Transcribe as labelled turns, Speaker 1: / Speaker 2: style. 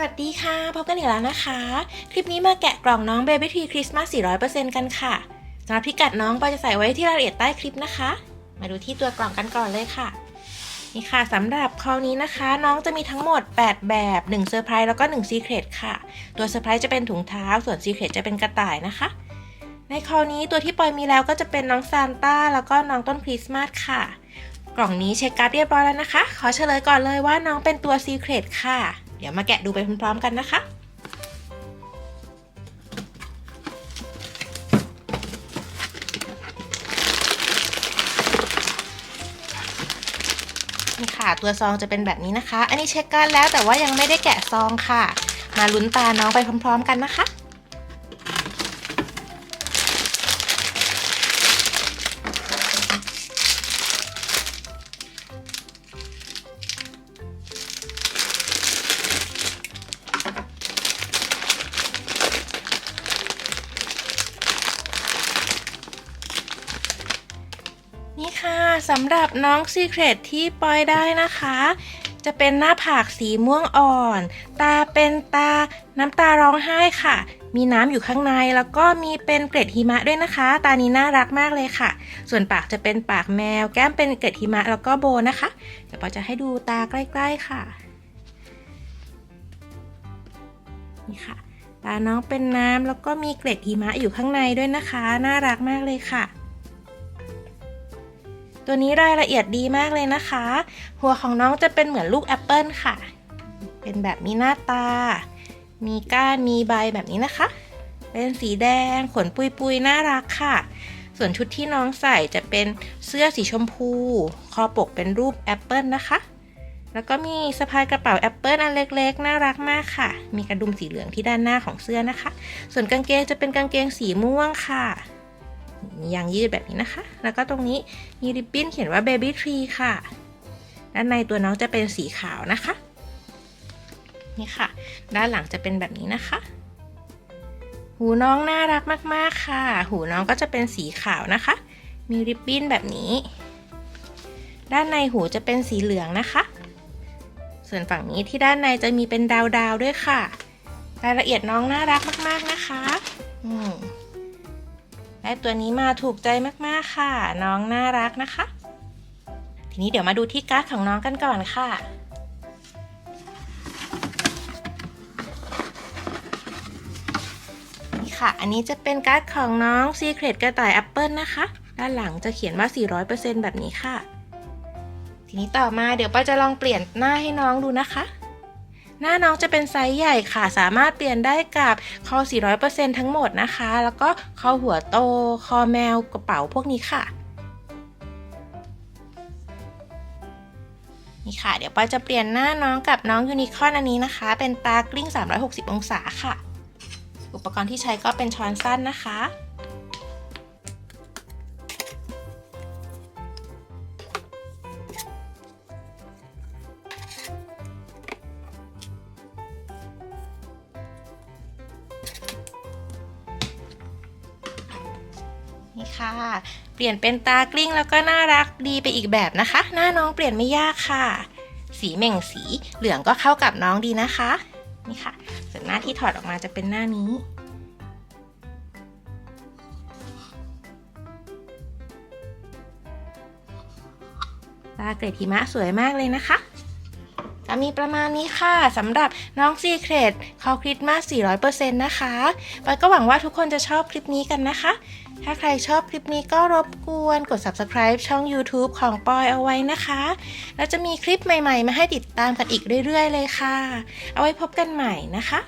Speaker 1: วัสดีค่ะ พบกันอีกแล้วนะคะ คลิปนี้มาแกะกล่องน้อง Baby Tree Christmas 400%กันค่ะสำหรับพิกัดน้องปอยจะใส่ไว้ที่รายละเอียดใต้คลิปนะคะ มาดูที่ตัวกล่องกันก่อนเลยค่ะ นี่ค่ะสำหรับคราวนี้นะคะ น้องจะมีทั้งหมด 8 แบบ1เซอร์ไพรส์แล้วก็1 Secret ค่ะ ตัวเซอร์ไพรส์จะเป็นถุงเท้า ส่วน Secret จะเป็นกระต่ายนะคะ ในคราวนี้ตัวที่ปอยมีแล้วก็จะเป็นน้องซานต้าแล้วก็น้องต้นคริสต์มาสค่ะ กล่องนี้เช็คการ์ดเรียบร้อยแล้วนะคะ ขอเฉลยก่อนเลยว่าน้องเป็นตัว Secret ค่ะ เดี๋ยวมาแกะดูไปพร้อมๆกันนะคะ นี่ค่ะ ตัวซองจะเป็นแบบนี้นะคะ อันนี้เช็คกันแล้วแต่ว่ายังไม่ได้แกะซองค่ะ มาลุ้นตาน้องไปพร้อม ๆ กันนะคะ นี่ค่ะสำหรับน้อง Secret ที่ปอยได้นะคะ จะเป็นหน้าผากสีม่วงอ่อน ตาเป็นตาน้ำตาร้องไห้ค่ะ มีน้ำอยู่ข้างในแล้วก็มีเป็นเกล็ดหิมะด้วยนะคะ ตานี้น่ารักมากเลยค่ะ ส่วนปากจะเป็นปากแมว แก้มเป็นเกล็ดหิมะแล้วก็โบนะคะ เดี๋ยวปอยจะให้ดูตาใกล้ ๆค่ะนี่ค่ะตาน้องเป็นน้ำแล้วก็มีเกล็ดหิมะอยู่ข้างในด้วยนะคะ น่ารักมากเลยค่ะ ตัวนี้รายละเอียดดีมากเลยนะคะ หัวของน้องจะเป็นเหมือนลูกแอปเปิลค่ะ เป็นแบบมีหน้าตา มีก้านมีใบแบบนี้นะคะ เป็นสีแดงขนปุยปุยๆน่ารักค่ะ ส่วนชุดที่น้องใส่จะเป็นเสื้อสีชมพู คอปกเป็นรูปแอปเปิลนะคะ แล้วก็มีสะพายกระเป๋าแอปเปิลอันเล็กๆ น่ารักมากค่ะ มีกระดุมสีเหลืองที่ด้านหน้าของเสื้อนะคะ ส่วนกางเกงจะเป็นกางเกงสีม่วงค่ะ มียางยืดแบบนี้นะคะ แล้วก็ตรงนี้มีริบบิ้นเขียนว่า Baby Tree ค่ะ ด้านในตัวน้องจะเป็นสีขาวนะคะ นี่ค่ะ ด้านหลังจะเป็นแบบนี้นะคะ หูน้องน่ารักมากๆค่ะ หูน้องก็จะเป็นสีขาวนะคะ มีริบบิ้นแบบนี้ ด้านในหูจะเป็นสีเหลืองนะคะ ส่วนฝั่งนี้ที่ด้านในจะมีเป็นดาวๆด้วยค่ะ รายละเอียดน้องน่ารักมาก ๆนะคะ อืม ได้ตัวนี้มาถูกใจมากๆค่ะ น้องน่ารักนะคะ ทีนี้เดี๋ยวมาดูที่การ์ดของน้องกันก่อนค่ะนี่ค่ะ อันนี้จะเป็นการ์ดของน้อง Secret กระต่ายแอปเปิลนะคะ ด้านหลังจะเขียนว่า 400%แบบนี้ค่ะ ทีนี้ต่อมาเดี๋ยวป้าจะลองเปลี่ยนหน้าให้น้องดูนะคะ หน้าน้องจะเป็นไซส์ใหญ่ค่ะ สามารถเปลี่ยนได้กับคอ400%ทั้งหมดนะคะ แล้วก็คอหัวโต คอแมวกระเป๋าพวกนี้ค่ะนี่ค่ะ เดี๋ยวปอยจะเปลี่ยนหน้าน้องกับน้องยูนิคอร์นอันนี้นะคะ เป็นตากลิ้ง 360 องศาค่ะ อุปกรณ์ที่ใช้ก็เป็นช้อนสั้นนะคะ นี่ค่ะ เปลี่ยนเป็นตากลิ้งแล้วก็น่ารักดีไปอีกแบบนะคะ หน้าน้องเปลี่ยนไม่ยากค่ะ สีเหม่งสีเหลืองก็เข้ากับน้องดีนะคะ นี่ค่ะ ส่วนหน้าที่ถอดออกมาจะเป็นหน้านี้ตาเกล็ดหิมะสวยมากเลยนะคะ็มีประมาณนี้ค่ะสำหรับน้องซีเครตคอคริสต์มาส400%นะคะปอยก็หวังว่าทุกคนจะชอบคลิปนี้กันนะคะ ถ้าใครชอบคลิปนี้ก็รบกวนกด subscribe ช่อง YouTube ของปอยเอาไว้นะคะ แล้วจะมีคลิปใหม่ๆ มาให้ติดตามกันอีกเรื่อยๆ เลยค่ะ เอาไว้พบกันใหม่นะคะ